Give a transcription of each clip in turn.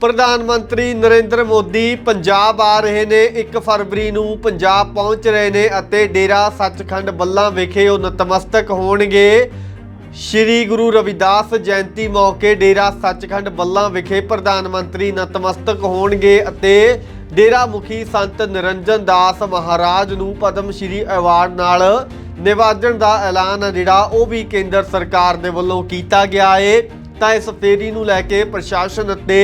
ਪ੍ਰਧਾਨ ਮੰਤਰੀ ਨਰਿੰਦਰ ਮੋਦੀ ਪੰਜਾਬ ਆ ਰਹੇ ਨੇ। 1 ਫਰਵਰੀ ਨੂੰ ਪੰਜਾਬ ਪਹੁੰਚ ਰਹੇ ਨੇ ਅਤੇ ਡੇਰਾ ਸੱਚਖੰਡ ਬੱਲਾ ਵਿਖੇ ਉਹ ਨਤਮਸਤਕ ਹੋਣਗੇ। ਸ਼੍ਰੀ ਗੁਰੂ ਰਵਿਦਾਸ ਜਯੰਤੀ ਮੌਕੇ ਡੇਰਾ ਸੱਚਖੰਡ ਬੱਲਾ ਵਿਖੇ ਪ੍ਰਧਾਨ ਮੰਤਰੀ ਨਤਮਸਤਕ ਹੋਣਗੇ ਅਤੇ ਡੇਰਾ ਮੁਖੀ ਸੰਤ ਨਿਰੰਜਨ ਦਾਸ ਮਹਾਰਾਜ ਨੂੰ ਪਦਮ ਸ਼੍ਰੀ ਅਵਾਰਡ ਨਾਲ ਨਿਵਾਜਣ ਦਾ ਐਲਾਨ ਹੈ ਜਿਹੜਾ ਉਹ ਵੀ ਕੇਂਦਰ ਸਰਕਾਰ ਦੇ ਵੱਲੋਂ ਕੀਤਾ ਗਿਆ ਏ। ਤਾਂ ਇਸ ਫੇਰੀ ਨੂੰ ਲੈ ਕੇ ਪ੍ਰਸ਼ਾਸਨ ਅਤੇ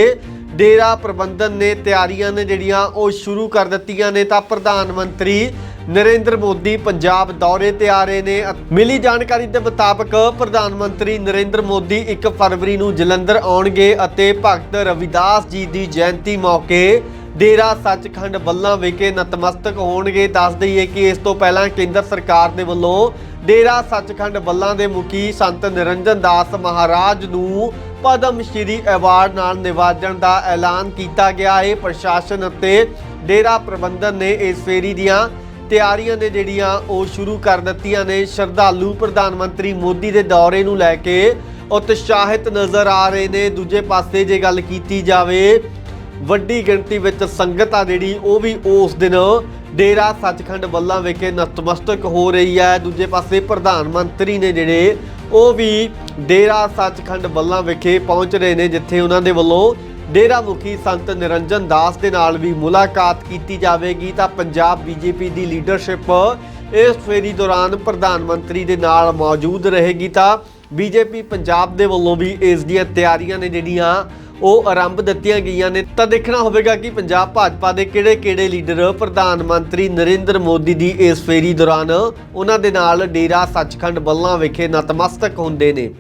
ਡੇਰਾ ਪ੍ਰਬੰਧਨ ਨੇ ਤਿਆਰੀਆਂ ਨੇ ਜਿਹੜੀਆਂ ਉਹ ਸ਼ੁਰੂ ਕਰ ਦਿੱਤੀਆਂ ਨੇ ਤਾਂ ਪ੍ਰਧਾਨ ਮੰਤਰੀ ਨਰਿੰਦਰ ਮੋਦੀ ਪੰਜਾਬ ਦੌਰੇ ਤੇ ਆ ਰਹੇ ਨੇ। ਮਿਲੀ ਜਾਣਕਾਰੀ ਦੇ ਮੁਤਾਬਕ ਪ੍ਰਧਾਨ ਮੰਤਰੀ ਨਰਿੰਦਰ ਮੋਦੀ 1 ਫਰਵਰੀ ਨੂੰ ਜਲੰਧਰ ਆਉਣਗੇ ਅਤੇ ਭਗਤ ਰਵਿਦਾਸ ਜੀ ਦੀ ਜਯੰਤੀ ਮੌਕੇ ਡੇਰਾ ਸੱਚਖੰਡ ਬੱਲਾਂ ਵਿਖੇ ਨਤਮਸਤਕ ਹੋਣਗੇ। ਦੱਸ ਦਈਏ ਕਿ ਇਸ ਤੋਂ ਪਹਿਲਾਂ ਕੇਂਦਰ ਸਰਕਾਰ ਦੇ ਵੱਲੋਂ ਡੇਰਾ ਸੱਚਖੰਡ ਬੱਲਾਂ ਦੇ ਮੁਖੀ ਸੰਤ ਨਿਰੰਜਨ ਦਾਸ ਮਹਾਰਾਜ ਨੂੰ ਪਦਮ ਸ਼੍ਰੀ ਅਵਾਰਡ ਨਾਲ ਨਿਵਾਜਣ ਦਾ ਐਲਾਨ ਕੀਤਾ ਗਿਆ। ਹੈ ਪ੍ਰਸ਼ਾਸਨ ਅਤੇ ਡੇਰਾ ਪ੍ਰਬੰਧਨ ਨੇ ਇਸ ਫੇਰੀ ਦੀਆਂ ਤਿਆਰੀਆਂ ਨੇ ਜਿਹੜੀਆਂ ਉਹ ਸ਼ੁਰੂ ਕਰ ਦਿੱਤੀਆਂ ਨੇ। ਸ਼ਰਧਾਲੂ ਪ੍ਰਧਾਨ ਮੰਤਰੀ ਮੋਦੀ ਦੇ ਦੌਰੇ ਨੂੰ ਲੈ ਕੇ ਉਤਸ਼ਾਹਿਤ ਨਜ਼ਰ ਆ ਰਹੇ ਨੇ। ਦੂਜੇ ਪਾਸੇ ਜੇ ਗੱਲ ਕੀਤੀ ਜਾਵੇ, ਵੱਡੀ ਗਿਣਤੀ ਵਿੱਚ ਸੰਗਤ ਆ ਜਿਹੜੀ, ਉਹ ਵੀ ਉਸ ਦਿਨ ਡੇਰਾ ਸੱਚਖੰਡ ਵੱਲਾਂ ਵਿਖੇ ਨਤਮਸਤਕ ਹੋ ਰਹੀ ਹੈ। ਦੂਜੇ ਪਾਸੇ ਪ੍ਰਧਾਨ ਮੰਤਰੀ ਨੇ ਜਿਹੜੇ, ਉਹ ਵੀ ਡੇਰਾ ਸੱਚਖੰਡ ਬੱਲਾ ਵਿਖੇ ਪਹੁੰਚ ਰਹੇ ਨੇ, ਜਿੱਥੇ ਉਹਨਾਂ ਦੇ ਵੱਲੋਂ ਡੇਰਾ ਮੁਖੀ ਸੰਤ ਨਿਰੰਜਨ ਦਾਸ ਦੇ ਨਾਲ ਵੀ ਮੁਲਾਕਾਤ ਕੀਤੀ ਜਾਵੇਗੀ। ਤਾਂ ਪੰਜਾਬ ਬੀਜੇਪੀ ਦੀ ਲੀਡਰਸ਼ਿਪ ਇਸ ਫੇਰੀ ਦੌਰਾਨ ਪ੍ਰਧਾਨ ਮੰਤਰੀ ਦੇ ਨਾਲ ਮੌਜੂਦ ਰਹੇਗੀ। ਤਾਂ ਬੀਜੇਪੀ ਪੰਜਾਬ ਦੇ ਵੱਲੋਂ ਵੀ ਇਸ ਦੀਆਂ ਤਿਆਰੀਆਂ ਨੇ ਜਿਹੜੀਆਂ ਉਹ ਆਰੰਭ ਦਿੱਤੀਆਂ ਗਈਆਂ ਨੇ। ਤਾਂ ਦੇਖਣਾ ਹੋਵੇਗਾ ਕਿ ਪੰਜਾਬ ਭਾਜਪਾ ਦੇ ਕਿਹੜੇ-ਕਿਹੜੇ ਲੀਡਰ ਪ੍ਰਧਾਨ ਮੰਤਰੀ ਨਰਿੰਦਰ ਮੋਦੀ ਦੀ ਇਸ ਫੇਰੀ ਦੌਰਾਨ ਉਹਨਾਂ ਦੇ ਨਾਲ ਡੇਰਾ ਸੱਚਖੰਡ ਬੱਲਾਂ ਵਿਖੇ ਨਤਮਸਤਕ ਹੁੰਦੇ ਨੇ।